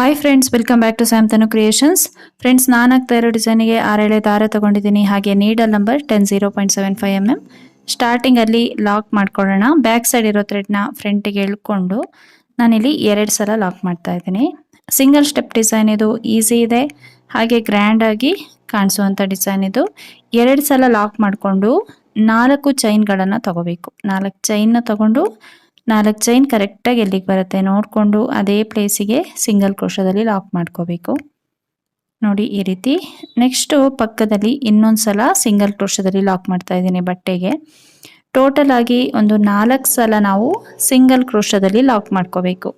Hi friends welcome back to ಸ್ಯಾಮ್ತನು creations friends ನಾನು ಆಗ್ತಾ ಇರೋ ಡಿಸೈನಿಗೆ ಆರೇಳೆ ದಾರ ತಗೊಂಡಿದ್ದೀನಿ. ಹಾಗೆ needle number ten zero point seven five M M ಸ್ಟಾರ್ಟಿಂಗಲ್ಲಿ ಲಾಕ್ ಮಾಡ್ಕೊಳ್ಳೋಣ. ಬ್ಯಾಕ್ ಸೈಡ್ ಇರೋ ಥ್ರೆಡ್ನ ಫ್ರಂಟಿಗೆ ಎಳ್ಕೊಂಡು ನಾನಿಲ್ಲಿ ಎರಡು ಸಲ ಲಾಕ್ ಮಾಡ್ತಾ ಇದ್ದೀನಿ. ಸಿಂಗಲ್ ಸ್ಟೆಪ್ ಡಿಸೈನ್ ಇದು ಈಸಿ ಇದೆ. ಹಾಗೆ ಗ್ರ್ಯಾಂಡ್ ಆಗಿ ಕಾಣಿಸುವಂಥ ಡಿಸೈನ್ ಇದು. ಎರಡು ಸಲ ಲಾಕ್ ಮಾಡಿಕೊಂಡು ನಾಲ್ಕು ಚೈನ್ಗಳನ್ನು ತಗೋಬೇಕು. ನಾಲ್ಕು ಚೈನ್ನ ತಗೊಂಡು ನಾಲ್ಕು ಚೈನ್ ಕರೆಕ್ಟಾಗಿ ಎಲ್ಲಿಗೆ ಬರುತ್ತೆ ನೋಡಿಕೊಂಡು ಅದೇ ಪ್ಲೇಸಿಗೆ ಸಿಂಗಲ್ ಕ್ರೋಶದಲ್ಲಿ ಲಾಕ್ ಮಾಡ್ಕೋಬೇಕು. ನೋಡಿ ಈ ರೀತಿ. ನೆಕ್ಸ್ಟು ಪಕ್ಕದಲ್ಲಿ ಇನ್ನೊಂದು ಸಲ ಸಿಂಗಲ್ ಕ್ರೋಶದಲ್ಲಿ ಲಾಕ್ ಮಾಡ್ತಾ ಇದ್ದೀನಿ ಬಟ್ಟೆಗೆ. ಟೋಟಲ್ ಆಗಿ ಒಂದು ನಾಲ್ಕು ಸಲ ನಾವು ಸಿಂಗಲ್ ಕ್ರೋಶದಲ್ಲಿ ಲಾಕ್ ಮಾಡ್ಕೋಬೇಕು.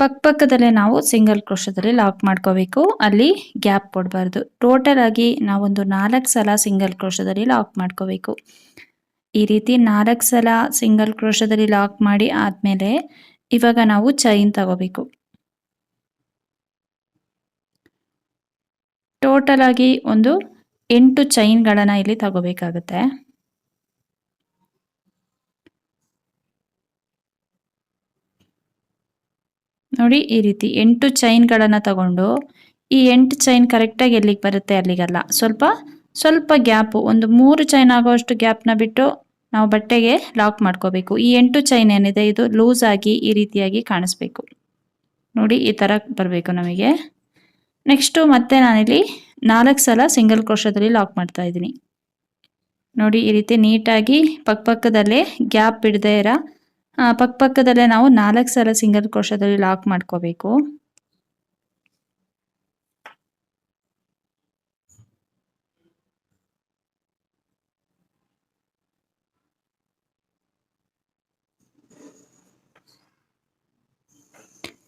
ಪಕ್ಕ ಪಕ್ಕದಲ್ಲೇ ನಾವು ಸಿಂಗಲ್ ಕ್ರೋಶದಲ್ಲಿ ಲಾಕ್ ಮಾಡ್ಕೋಬೇಕು. ಅಲ್ಲಿ ಗ್ಯಾಪ್ ಕೊಡಬಾರ್ದು. ಟೋಟಲ್ ಆಗಿ ನಾವೊಂದು ನಾಲ್ಕು ಸಲ ಸಿಂಗಲ್ ಕ್ರೋಶದಲ್ಲಿ ಲಾಕ್ ಮಾಡ್ಕೋಬೇಕು. ಈ ರೀತಿ ನಾಲ್ಕು ಸಲ ಸಿಂಗಲ್ ಕ್ರೋಶದಲ್ಲಿ ಲಾಕ್ ಮಾಡಿ ಆದಮೇಲೆ ಇವಾಗ ನಾವು ಚೈನ್ ತಗೋಬೇಕು. ಟೋಟಲ್ ಆಗಿ ಒಂದು ಎಂಟು ಚೈನ್ಗಳನ್ನು ಇಲ್ಲಿ ತಗೋಬೇಕಾಗುತ್ತೆ. ನೋಡಿ ಈ ರೀತಿ ಎಂಟು ಚೈನ್ಗಳನ್ನು ತಗೊಂಡು ಈ ಎಂಟು ಚೈನ್ ಕರೆಕ್ಟಾಗಿ ಎಲ್ಲಿಗೆ ಬರುತ್ತೆ ಅಲ್ಲಿಗಲ್ಲ. ಸ್ವಲ್ಪ ಸ್ವಲ್ಪ ಗ್ಯಾಪು, ಒಂದು ಮೂರು ಚೈನ್ ಆಗೋಷ್ಟು ಗ್ಯಾಪ್ನ ಬಿಟ್ಟು ನಾವು ಬಟ್ಟೆಗೆ ಲಾಕ್ ಮಾಡ್ಕೋಬೇಕು. ಈ ಎಂಟು ಚೈನ್ ಏನಿದೆ, ಇದು ಲೂಸ್ ಆಗಿ ಈ ರೀತಿಯಾಗಿ ಕಾಣಿಸ್ಬೇಕು. ನೋಡಿ, ಈ ಥರ ಬರಬೇಕು ನಮಗೆ. ನೆಕ್ಸ್ಟು ಮತ್ತೆ ನಾನಿಲ್ಲಿ ನಾಲ್ಕು ಸಲ ಸಿಂಗಲ್ ಕ್ರೋಶದಲ್ಲಿ ಲಾಕ್ ಮಾಡ್ತಾ ಇದ್ದೀನಿ. ನೋಡಿ, ಈ ರೀತಿ ನೀಟಾಗಿ ಪಕ್ಕಪಕ್ಕದಲ್ಲೇ ಗ್ಯಾಪ್ ಬಿಡದೇ ಇರ. ಪಕ್ಕಪಕ್ಕದಲ್ಲೇ ನಾವು ನಾಲ್ಕು ಸಲ ಸಿಂಗಲ್ ಕ್ರೋಶದಲ್ಲಿ ಲಾಕ್ ಮಾಡ್ಕೋಬೇಕು.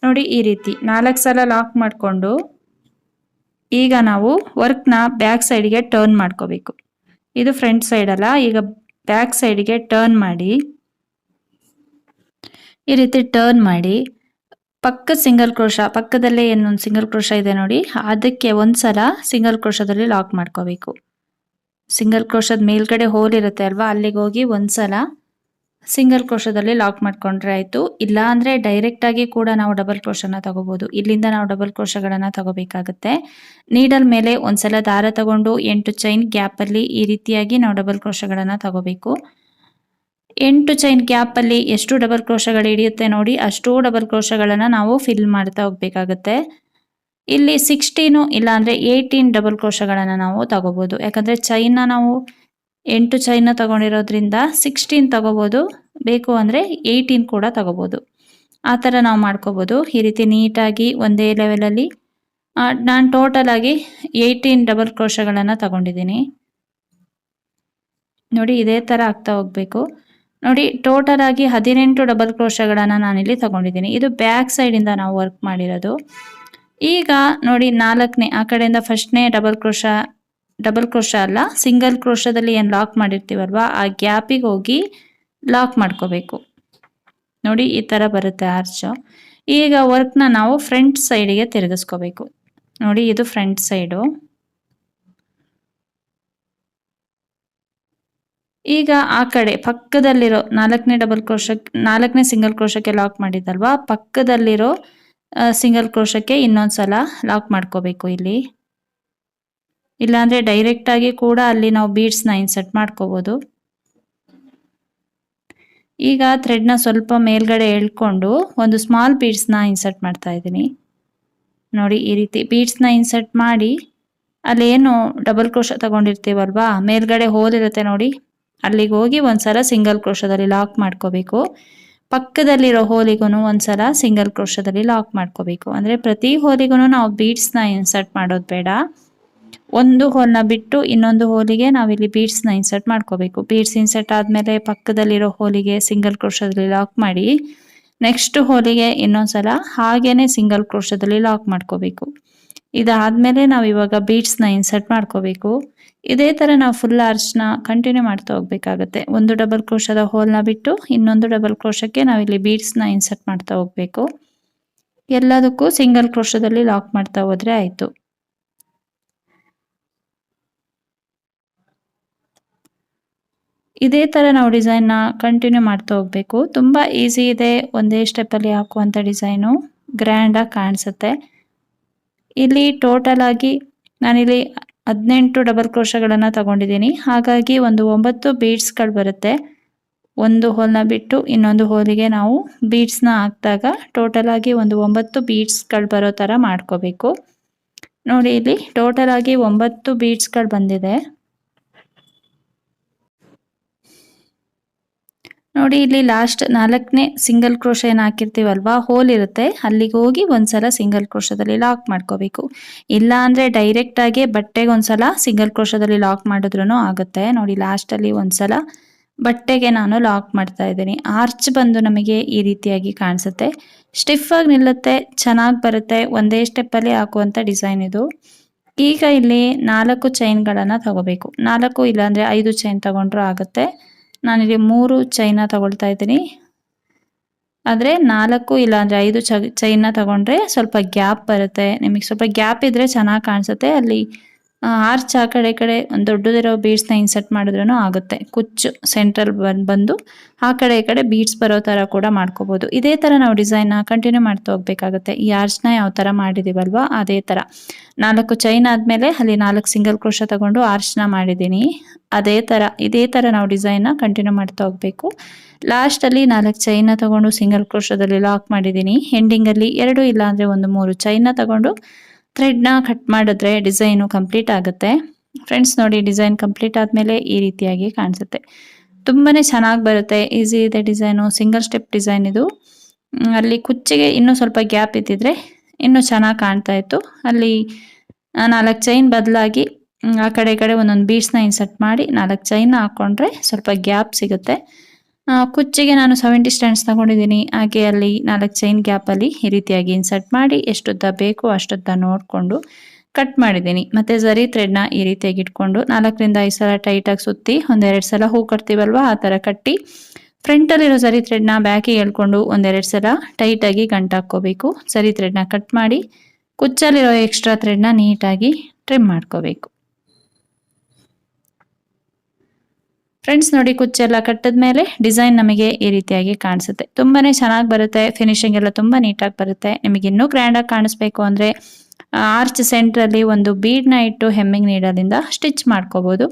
ನೋಡಿ ಈ ರೀತಿ ನಾಲ್ಕು ಸಲ ಲಾಕ್ ಮಾಡಿಕೊಂಡು ಈಗ ನಾವು ವರ್ಕ್ನ ಬ್ಯಾಕ್ ಸೈಡ್ಗೆ ಟರ್ನ್ ಮಾಡ್ಕೋಬೇಕು. ಇದು ಫ್ರಂಟ್ ಸೈಡ್ ಅಲ್ಲ, ಈಗ ಬ್ಯಾಕ್ ಸೈಡ್ಗೆ ಟರ್ನ್ ಮಾಡಿ ಈ ರೀತಿ ಟರ್ನ್ ಮಾಡಿ ಪಕ್ಕ ಸಿಂಗಲ್ ಕ್ರೋಶ ಪಕ್ಕದಲ್ಲೇ ಏನೊಂದು ಸಿಂಗಲ್ ಕ್ರೋಶ ಇದೆ ನೋಡಿ, ಅದಕ್ಕೆ ಒಂದ್ಸಲ ಸಿಂಗಲ್ ಕ್ರೋಶದಲ್ಲಿ ಲಾಕ್ ಮಾಡ್ಕೋಬೇಕು. ಸಿಂಗಲ್ ಕ್ರೋಶದ ಮೇಲ್ಗಡೆ ಹೋಲ್ ಇರುತ್ತೆ ಅಲ್ವಾ, ಅಲ್ಲಿಗೆ ಹೋಗಿ ಒಂದ್ಸಲ ಸಿಂಗಲ್ ಕ್ರೋಶದಲ್ಲಿ ಲಾಕ್ ಮಾಡ್ಕೊಂಡ್ರೆ ಆಯಿತು. ಇಲ್ಲ ಅಂದರೆ ಡೈರೆಕ್ಟಾಗಿ ಕೂಡ ನಾವು ಡಬಲ್ ಕ್ರೋಶನ ತಗೋಬೋದು. ಇಲ್ಲಿಂದ ನಾವು ಡಬಲ್ ಕ್ರೋಶಗಳನ್ನು ತಗೋಬೇಕಾಗುತ್ತೆ. ನೀಡಲ್ ಮೇಲೆ ಒಂದ್ಸಲ ದಾರ ತಗೊಂಡು ಎಂಟು ಚೈನ್ ಗ್ಯಾಪಲ್ಲಿ ಈ ರೀತಿಯಾಗಿ ನಾವು ಡಬಲ್ ಕ್ರೋಶಗಳನ್ನು ತಗೋಬೇಕು. ಎಂಟು ಚೈನ್ ಗ್ಯಾಪಲ್ಲಿ ಎಷ್ಟು ಡಬಲ್ ಕ್ರೋಶಗಳು ಹಿಡಿಯುತ್ತೆ ನೋಡಿ, ಅಷ್ಟು ಡಬಲ್ ಕ್ರೋಶಗಳನ್ನು ನಾವು ಫಿಲ್ ಮಾಡ್ತಾ ಹೋಗಬೇಕಾಗುತ್ತೆ. ಇಲ್ಲಿ ಸಿಕ್ಸ್ಟೀನು ಇಲ್ಲಾಂದರೆ ಏಯ್ಟೀನ್ ಡಬಲ್ ಕ್ರೋಶಗಳನ್ನು ನಾವು ತಗೋಬೋದು. ಯಾಕಂದರೆ ಚೈನ್ನ ನಾವು ಎಂಟು ಚೈನ ತಗೊಂಡಿರೋದ್ರಿಂದ ಸಿಕ್ಸ್ಟೀನ್ ತಗೋಬೋದು. ಬೇಕು ಅಂದರೆ ಏಯ್ಟೀನ್ ಕೂಡ ತಗೋಬೋದು. ಆ ಥರ ನಾವು ಮಾಡ್ಕೋಬೋದು. ಈ ರೀತಿ ನೀಟಾಗಿ ಒಂದೇ ಲೆವೆಲಲ್ಲಿ ನಾನು ಟೋಟಲಾಗಿ ಏಯ್ಟೀನ್ ಡಬಲ್ ಕ್ರೋಶಗಳನ್ನು ತಗೊಂಡಿದ್ದೀನಿ. ನೋಡಿ ಇದೇ ಥರ ಆಗ್ತಾ ಹೋಗಬೇಕು. ನೋಡಿ ಟೋಟಲ್ ಆಗಿ ಹದಿನೆಂಟು ಡಬಲ್ ಕ್ರೋಶಗಳನ್ನು ನಾನಿಲ್ಲಿ ತಗೊಂಡಿದ್ದೀನಿ. ಇದು ಬ್ಯಾಕ್ ಸೈಡಿಂದ ನಾವು ವರ್ಕ್ ಮಾಡಿರೋದು. ಈಗ ನೋಡಿ ನಾಲ್ಕನೇ, ಆ ಕಡೆಯಿಂದ ಫಸ್ಟ್ನೇ ಡಬಲ್ ಕ್ರೋಶ ಡಬಲ್ ಕ್ರೋಶ ಅಲ್ಲ, ಸಿಂಗಲ್ ಕ್ರೋಶದಲ್ಲಿ ಏನು ಲಾಕ್ ಮಾಡಿರ್ತೀವಲ್ವ, ಆ ಗ್ಯಾಪಿಗೆ ಹೋಗಿ ಲಾಕ್ ಮಾಡ್ಕೋಬೇಕು. ನೋಡಿ, ಈ ಥರ ಬರುತ್ತೆ ಆರ್ಚು ಈಗ ವರ್ಕ್ನ ನಾವು ಫ್ರಂಟ್ ಸೈಡಿಗೆ ತಿರುಗಿಸ್ಕೋಬೇಕು. ನೋಡಿ, ಇದು ಫ್ರಂಟ್ ಸೈಡು ಈಗ ಆ ಕಡೆ ಪಕ್ಕದಲ್ಲಿರೋ ನಾಲ್ಕನೇ ಡಬಲ್ ಕ್ರೋಶಕ್ಕೆ ನಾಲ್ಕನೇ ಸಿಂಗಲ್ ಕ್ರೋಶಕ್ಕೆ ಲಾಕ್ ಮಾಡಿದ್ದಲ್ವಾ, ಪಕ್ಕದಲ್ಲಿರೋ ಸಿಂಗಲ್ ಕ್ರೋಶಕ್ಕೆ ಇನ್ನೊಂದು ಸಲ ಲಾಕ್ ಮಾಡ್ಕೋಬೇಕು ಇಲ್ಲಿ. ಇಲ್ಲಾಂದರೆ ಡೈರೆಕ್ಟಾಗಿ ಕೂಡ ಅಲ್ಲಿ ನಾವು ಬೀಡ್ಸ್ನ ಇನ್ಸರ್ಟ್ ಮಾಡ್ಕೋಬೋದು. ಈಗ ಥ್ರೆಡ್ನ ಸ್ವಲ್ಪ ಮೇಲ್ಗಡೆ ಎಳ್ಕೊಂಡು ಒಂದು ಸ್ಮಾಲ್ ಬೀಡ್ಸ್ನ ಇನ್ಸರ್ಟ್ ಮಾಡ್ತಾ ಇದ್ದೀನಿ. ನೋಡಿ ಈ ರೀತಿ ಬೀಡ್ಸ್ನ ಇನ್ಸರ್ಟ್ ಮಾಡಿ ಅಲ್ಲೇನು ಡಬಲ್ ಕ್ರೋಶ ತಗೊಂಡಿರ್ತೀವಲ್ವಾ? ಮೇಲ್ಗಡೆ ಹೋಲ್ ಇರುತ್ತೆ ನೋಡಿ. ಅಲ್ಲಿಗೆ ಹೋಗಿ ಒಂದ್ಸಲ ಸಿಂಗಲ್ ಕ್ರೋಶದಲ್ಲಿ ಲಾಕ್ ಮಾಡ್ಕೋಬೇಕು. ಪಕ್ಕದಲ್ಲಿರೋ ಹೋಲಿಗೂ ಒಂದ್ಸಲ ಸಿಂಗಲ್ ಕ್ರೋಶದಲ್ಲಿ ಲಾಕ್ ಮಾಡ್ಕೋಬೇಕು. ಅಂದರೆ ಪ್ರತಿ ಹೋಲಿಗೂ ನಾವು ಬೀಡ್ಸ್ನ ಇನ್ಸರ್ಟ್ ಮಾಡೋದು ಬೇಡ. ಒಂದು ಹೋಲ್ನ ಬಿಟ್ಟು ಇನ್ನೊಂದು ಹೋಲಿಗೆ ನಾವಿಲ್ಲಿ ಬೀಡ್ಸ್ನ ಇನ್ಸರ್ಟ್ ಮಾಡ್ಕೋಬೇಕು. ಬೀಡ್ಸ್ ಇನ್ಸರ್ಟ್ ಆದಮೇಲೆ ಪಕ್ಕದಲ್ಲಿರೋ ಹೋಲಿಗೆ ಸಿಂಗಲ್ ಕ್ರೋಶದಲ್ಲಿ ಲಾಕ್ ಮಾಡಿ ನೆಕ್ಸ್ಟ್ ಹೋಲಿಗೆ ಇನ್ನೊಂದ್ಸಲ ಹಾಗೇನೆ ಸಿಂಗಲ್ ಕ್ರೋಶದಲ್ಲಿ ಲಾಕ್ ಮಾಡ್ಕೋಬೇಕು. ಇದಾದ್ಮೇಲೆ ನಾವು ಇವಾಗ ಬೀಡ್ಸ್ನ ಇನ್ಸರ್ಟ್ ಮಾಡ್ಕೋಬೇಕು. ಇದೇ ಥರ ನಾವು ಫುಲ್ ಆರ್ಚ್ನ ಕಂಟಿನ್ಯೂ ಮಾಡ್ತಾ ಹೋಗ್ಬೇಕಾಗತ್ತೆ. ಒಂದು ಡಬಲ್ ಕ್ರೋಶದ ಹೋಲ್ನ ಬಿಟ್ಟು ಇನ್ನೊಂದು ಡಬಲ್ ಕ್ರೋಶಕ್ಕೆ ನಾವಿಲ್ಲಿ ಬೀಡ್ಸ್ನ ಇನ್ಸರ್ಟ್ ಮಾಡ್ತಾ ಹೋಗ್ಬೇಕು. ಎಲ್ಲದಕ್ಕೂ ಸಿಂಗಲ್ ಕ್ರೋಶದಲ್ಲಿ ಲಾಕ್ ಮಾಡ್ತಾ ಹೋದ್ರೆ ಆಯಿತು. ಇದೇ ಥರ ನಾವು ಡಿಸೈನ್ನ ಕಂಟಿನ್ಯೂ ಮಾಡ್ತಾ ಹೋಗಬೇಕು. ತುಂಬ ಈಸಿ ಇದೆ ಒಂದೇ ಸ್ಟೆಪ್ಪಲ್ಲಿ ಹಾಕುವಂಥ ಡಿಸೈನು ಗ್ರ್ಯಾಂಡಾಗಿ ಕಾಣಿಸುತ್ತೆ. ಇಲ್ಲಿ ಟೋಟಲ್ ಆಗಿ ನಾನಿಲ್ಲಿ ಹದಿನೆಂಟು ಡಬಲ್ ಕ್ರೋಶಗಳನ್ನು ತಗೊಂಡಿದ್ದೀನಿ. ಹಾಗಾಗಿ ಒಂದು ಒಂಬತ್ತು ಬೀಡ್ಸ್ಗಳು ಬರುತ್ತೆ. ಒಂದು ಹೋಲ್ನ ಬಿಟ್ಟು ಇನ್ನೊಂದು ಹೋಲಿಗೆ ನಾವು ಬೀಡ್ಸ್ನ ಹಾಕಿದಾಗ ಟೋಟಲ್ ಆಗಿ ಒಂದು ಒಂಬತ್ತು ಬೀಡ್ಸ್ಗಳು ಬರೋ ಥರ ಮಾಡ್ಕೋಬೇಕು. ನೋಡಿ ಇಲ್ಲಿ ಟೋಟಲ್ ಆಗಿ ಒಂಬತ್ತು ಬೀಡ್ಸ್ಗಳು ಬಂದಿದೆ. ನೋಡಿ, ಇಲ್ಲಿ ಲಾಸ್ಟ್ ನಾಲ್ಕನೇ ಸಿಂಗಲ್ ಕ್ರೋಶ ಏನು ಹಾಕಿರ್ತೀವಲ್ವಾ? ಹೋಲ್ ಇರುತ್ತೆ. ಅಲ್ಲಿಗೆ ಹೋಗಿ ಒಂದ್ಸಲ ಸಿಂಗಲ್ ಕ್ರೋಶದಲ್ಲಿ ಲಾಕ್ ಮಾಡ್ಕೋಬೇಕು. ಇಲ್ಲ ಅಂದರೆ ಡೈರೆಕ್ಟಾಗಿ ಬಟ್ಟೆಗೆ ಒಂದ್ಸಲ ಸಿಂಗಲ್ ಕ್ರೋಶದಲ್ಲಿ ಲಾಕ್ ಮಾಡಿದ್ರೂ ಆಗುತ್ತೆ. ನೋಡಿ ಲಾಸ್ಟಲ್ಲಿ ಒಂದ್ಸಲ ಬಟ್ಟೆಗೆ ನಾನು ಲಾಕ್ ಮಾಡ್ತಾ ಇದ್ದೀನಿ. ಆರ್ಚ್ ಬಂದು ನಮಗೆ ಈ ರೀತಿಯಾಗಿ ಕಾಣಿಸುತ್ತೆ. ಸ್ಟಿಫ್ ಆಗಿ ನಿಲ್ಲುತ್ತೆ, ಚೆನ್ನಾಗಿ ಬರುತ್ತೆ. ಒಂದೇ ಸ್ಟೆಪ್ಪಲ್ಲಿ ಹಾಕುವಂಥ ಡಿಸೈನ್ ಇದು. ಈಗ ಇಲ್ಲಿ ನಾಲ್ಕು ಚೈನ್ಗಳನ್ನು ತಗೋಬೇಕು. ನಾಲ್ಕು ಇಲ್ಲಾಂದರೆ ಐದು ಚೈನ್ ತಗೊಂಡ್ರೂ ಆಗುತ್ತೆ. ನಾನಿಲ್ಲಿ ಮೂರು ಚೈನ ತಗೊಳ್ತಾ ಇದ್ದೀನಿ. ಆದರೆ ನಾಲ್ಕು ಇಲ್ಲಾಂದರೆ ಐದು ಚ ತಗೊಂಡ್ರೆ ಸ್ವಲ್ಪ ಗ್ಯಾಪ್ ಬರುತ್ತೆ. ನಿಮಗೆ ಸ್ವಲ್ಪ ಗ್ಯಾಪ್ ಇದ್ದರೆ ಚೆನ್ನಾಗಿ ಕಾಣಿಸುತ್ತೆ. ಅಲ್ಲಿ ಆರ್ಚ್ ಆ ಕಡೆ ಕಡೆ ಒಂದು ದೊಡ್ಡದಿರೋ ಬೀಡ್ಸ್ನ ಇನ್ಸರ್ಟ್ ಮಾಡಿದ್ರೂ ಆಗುತ್ತೆ. ಕುಚ್ಚು ಸೆಂಟ್ರಲ್ ಬಂದು ಆ ಕಡೆ ಈ ಕಡೆ ಬೀಡ್ಸ್ ಬರೋ ಥರ ಕೂಡ ಮಾಡ್ಕೋಬೋದು. ಇದೇ ಥರ ನಾವು ಡಿಸೈನ್ನ ಕಂಟಿನ್ಯೂ ಮಾಡ್ತಾ ಹೋಗ್ಬೇಕಾಗುತ್ತೆ. ಈ ಆರ್ಚ್ನ ಯಾವ ಥರ ಮಾಡಿದ್ದೀವಲ್ವಾ ಅದೇ ಥರ ನಾಲ್ಕು ಚೈನ್ ಆದಮೇಲೆ ಅಲ್ಲಿ ನಾಲ್ಕು ಸಿಂಗಲ್ ಕ್ರೋಶ ತಗೊಂಡು ಆರ್ಚ್ನ ಮಾಡಿದ್ದೀನಿ. ಅದೇ ಥರ ಇದೇ ಥರ ನಾವು ಡಿಸೈನ್ನ ಕಂಟಿನ್ಯೂ ಮಾಡ್ತಾ ಹೋಗಬೇಕು. ಲಾಸ್ಟಲ್ಲಿ ನಾಲ್ಕು ಚೈನ ತಗೊಂಡು ಸಿಂಗಲ್ ಕ್ರೋಶದಲ್ಲಿ ಲಾಕ್ ಮಾಡಿದ್ದೀನಿ. ಎಂಡಿಂಗಲ್ಲಿ ಎರಡು ಇಲ್ಲಾಂದರೆ ಒಂದು ಮೂರು ಚೈನ ತಗೊಂಡು ಥ್ರೆಡ್ನ ಕಟ್ ಮಾಡಿದ್ರೆ ಡಿಸೈನು ಕಂಪ್ಲೀಟ್ ಆಗುತ್ತೆ. ಫ್ರೆಂಡ್ಸ್ ನೋಡಿ, ಡಿಸೈನ್ ಕಂಪ್ಲೀಟ್ ಆದಮೇಲೆ ಈ ರೀತಿಯಾಗಿ ಕಾಣಿಸುತ್ತೆ. ತುಂಬಾ ಚೆನ್ನಾಗಿ ಬರುತ್ತೆ. ಈಸಿ ಇದೆ ಡಿಸೈನು. ಸಿಂಗಲ್ ಸ್ಟೆಪ್ ಡಿಸೈನ್ ಇದು. ಅಲ್ಲಿ ಕುಚ್ಚಿಗೆ ಇನ್ನೂ ಸ್ವಲ್ಪ ಗ್ಯಾಪ್ ಇದ್ದಿದ್ರೆ ಇನ್ನೂ ಚೆನ್ನಾಗಿ ಕಾಣ್ತಾ ಇತ್ತು. ಅಲ್ಲಿ ನಾಲ್ಕು ಚೈನ್ ಬದಲಾಗಿ ಆ ಕಡೆ ಈ ಕಡೆ ಒಂದೊಂದು ಬೀಡ್ಸ್ನ ಇನ್ಸರ್ಟ್ ಮಾಡಿ ನಾಲ್ಕು ಚೈನ್ ಹಾಕ್ಕೊಂಡ್ರೆ ಸ್ವಲ್ಪ ಗ್ಯಾಪ್ ಸಿಗುತ್ತೆ. ಕುಚ್ಚಿಗೆ ನಾನು ಸೆವೆಂಟಿ ಸ್ಟ್ಯಾಂಡ್ಸ್ ತಗೊಂಡಿದ್ದೀನಿ. ಹಾಗೆ ಅಲ್ಲಿ ನಾಲ್ಕು ಚೈನ್ ಗ್ಯಾಪಲ್ಲಿ ಈ ರೀತಿಯಾಗಿ ಇನ್ಸರ್ಟ್ ಮಾಡಿ ಎಷ್ಟುದ್ದ ಬೇಕು ಅಷ್ಟುದ್ದ ನೋಡಿಕೊಂಡು ಕಟ್ ಮಾಡಿದ್ದೀನಿ. ಮತ್ತು ಝರಿ ಥ್ರೆಡ್ನ ಈ ರೀತಿಯಾಗಿ ಇಟ್ಕೊಂಡು ನಾಲ್ಕರಿಂದ ಐದು ಸಲ ಟೈಟಾಗಿ ಸುತ್ತಿ ಒಂದೆರಡು ಸಲ ಹೂ ಕಟ್ತೀವಲ್ವ ಆ ಥರ ಕಟ್ಟಿ ಫ್ರಂಟಲ್ಲಿರೋ ಝರಿ ಥ್ರೆಡ್ನ ಬ್ಯಾಕಿಗೆ ಹೇಳ್ಕೊಂಡು ಒಂದೆರಡು ಸಲ ಟೈಟಾಗಿ ಗಂಟು ಹಾಕ್ಕೋಬೇಕು. ಸರಿ ಥ್ರೆಡ್ನ ಕಟ್ ಮಾಡಿ ಕುಚ್ಚಲ್ಲಿರೋ ಎಕ್ಸ್ಟ್ರಾ ಥ್ರೆಡ್ನ ನೀಟಾಗಿ ಟ್ರಿಮ್ ಮಾಡ್ಕೋಬೇಕು. ಫ್ರೆಂಡ್ಸ್ ನೋಡಿ ಕುಚ್ಚೆಲ್ಲ ಕಟ್ಟಿದ ಮೇಲೆ ಡಿಸೈನ್ ನಮಗೆ ಈ ರೀತಿಯಾಗಿ ಕಾಣಿಸುತ್ತೆ. ತುಂಬಾನೇ ಚೆನ್ನಾಗಿ ಬರುತ್ತೆ ಫಿನಿಶಿಂಗ್ ಎಲ್ಲ ತುಂಬಾ ನೀಟಾಗಿ ಬರುತ್ತೆ. ನಿಮಗೆ ಇನ್ನೂ ಗ್ರ್ಯಾಂಡ್ ಆಗಿ ಕಾಣಿಸ್ಬೇಕು ಅಂದರೆ ಆರ್ಚ್ ಸೆಂಟ್ರಲ್ಲಿ ಒಂದು ಬೀಡ್ನ ಇಟ್ಟು ಹೆಮ್ಮಿಂಗ್ ನೀಡೋದ್ರಿಂದ ಸ್ಟಿಚ್ ಮಾಡ್ಕೋಬೋದು.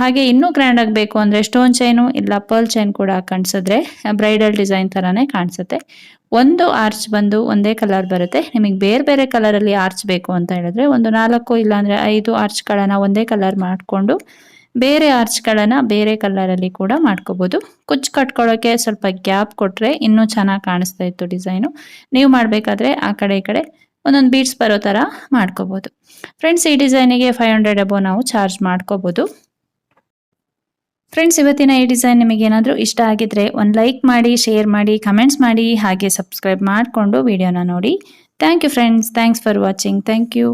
ಹಾಗೆ ಇನ್ನೂ ಗ್ರ್ಯಾಂಡ್ ಆಗಬೇಕು ಅಂದರೆ ಸ್ಟೋನ್ ಚೈನು ಇಲ್ಲ ಪರ್ಲ್ ಚೈನ್ ಕೂಡ ಕಾಣಿಸಿದ್ರೆ ಬ್ರೈಡಲ್ ಡಿಸೈನ್ ಥರನೇ ಕಾಣಿಸುತ್ತೆ. ಒಂದು ಆರ್ಚ್ ಬಂದು ಒಂದೇ ಕಲರ್ ಬರುತ್ತೆ. ನಿಮಗೆ ಬೇರೆ ಬೇರೆ ಕಲರಲ್ಲಿ ಆರ್ಚ್ ಬೇಕು ಅಂತ ಹೇಳಿದ್ರೆ, ಒಂದು ನಾಲ್ಕು ಇಲ್ಲಾಂದರೆ ಐದು ಆರ್ಚ್ಗಳನ್ನು ಒಂದೇ ಕಲರ್ ಮಾಡಿಕೊಂಡು ಬೇರೆ ಆರ್ಚ್ಗಳನ್ನು ಬೇರೆ ಕಲರಲ್ಲಿ ಕೂಡ ಮಾಡ್ಕೋಬೋದು. ಕುಚ್ಚು ಕಟ್ಕೊಳ್ಳೋಕ್ಕೆ ಸ್ವಲ್ಪ ಗ್ಯಾಪ್ ಕೊಟ್ಟರೆ ಇನ್ನೂ ಚೆನ್ನಾಗಿ ಕಾಣಿಸ್ತಾ ಇತ್ತು ಡಿಸೈನು. ನೀವು ಮಾಡಬೇಕಾದ್ರೆ ಆ ಕಡೆ ಈ ಕಡೆ ಒಂದೊಂದು ಬೀಡ್ಸ್ ಬರೋ ಥರ ಮಾಡ್ಕೋಬೋದು. ಫ್ರೆಂಡ್ಸ್, ಈ ಡಿಸೈನಿಗೆ ಫೈವ್ ಹಂಡ್ರೆಡ್ ಅಬೋ ನಾವು ಚಾರ್ಜ್ ಮಾಡ್ಕೋಬೋದು. ಫ್ರೆಂಡ್ಸ್, ಇವತ್ತಿನ ಈ ಡಿಸೈನ್ ನಿಮಗೆ ಏನಾದರೂ ಇಷ್ಟ ಆಗಿದ್ರೆ ಒಂದು ಲೈಕ್ ಮಾಡಿ, ಶೇರ್ ಮಾಡಿ, ಕಮೆಂಟ್ಸ್ ಮಾಡಿ, ಹಾಗೆ ಸಬ್ಸ್ಕ್ರೈಬ್ ಮಾಡಿಕೊಂಡು ವಿಡಿಯೋನ ನೋಡಿ. Thank you friends, thanks for watching. Thank you.